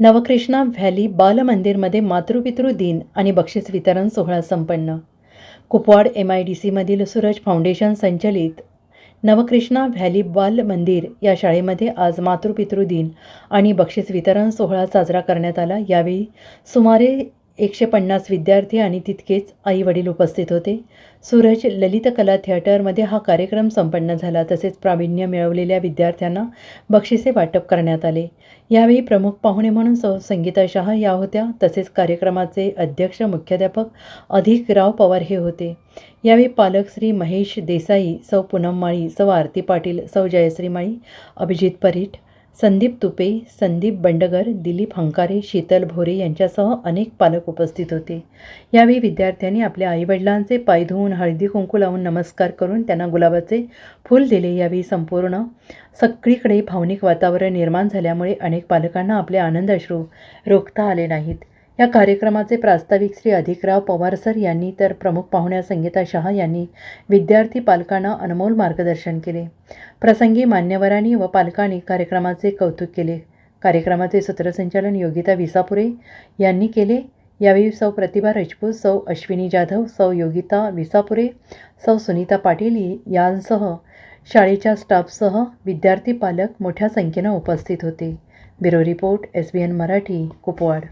Navkrishna valley बालमंदिरमध्ये मातृपितृ दिन आणि बक्षीस वितरण सोहळा संपन्न. कुपवाड एम आय डी सीमधील सूरज फाउंडेशन संचलित नवकृष्णा व्हॅली बाल मंदिर या शाळेमध्ये आज मातृपितृ दिन आणि बक्षीस वितरण सोहळा साजरा करण्यात आला. यावेळी सुमारे एकशे पन्नास विद्यार्थी आणि तितकेच आई वडील उपस्थित होते. सूरज ललित कला थिएटरमध्ये हा कार्यक्रम संपन्न झाला तसेच प्रावीण्य मिळवलेल्या विद्यार्थ्यांना बक्षिसे वाटप करण्यात आले. यावेळी प्रमुख पाहुणे म्हणून सौ संगीता शहा या होत्या. तसेच कार्यक्रमाचे अध्यक्ष मुख्याध्यापक अधिक राव पवार हे होते. यावेळी पालक श्री महेश देसाई सौ पूनम माळी सौ आरती पाटील सौ जयश्री माळी अभिजित परीट संदीप तुपे संदीप बंडगर दिलीप हंकारे शीतल भोरे यांच्यासह अनेक पालक उपस्थित होते. यावेळी विद्यार्थ्यांनी आपल्या आईवडिलांचे पाय धुवून हळदी कुंकू लावून नमस्कार करून त्यांना गुलाबाचे फूल दिले. यावेळी संपूर्ण सगळीकडे भावनिक वातावरण निर्माण झाल्यामुळे अनेक पालकांना आपले आनंद अश्रू रोखता आले नाहीत. या कार्यक्रमाचे प्रास्ताविक श्री अधिकराव पवार सर यांनी तर प्रमुख पाहुण्या संगीता शहा यांनी विद्यार्थी पालकांना अनमोल मार्गदर्शन केले. प्रसंगी मान्यवरांनी व पालकांनी कार्यक्रमाचे कौतुक केले. कार्यक्रमाचे सूत्रसंचालन योगिता विसापुरे यांनी केले. यावेळी सौ प्रतिभा रजपूत सौ अश्विनी जाधव सौ योगिता विसापुरे सौ सुनीता पाटील यांसह शाळेच्या स्टाफसह विद्यार्थी पालक मोठ्या संख्येनं उपस्थित होते. Bureau report S B N Marathi Kupwad.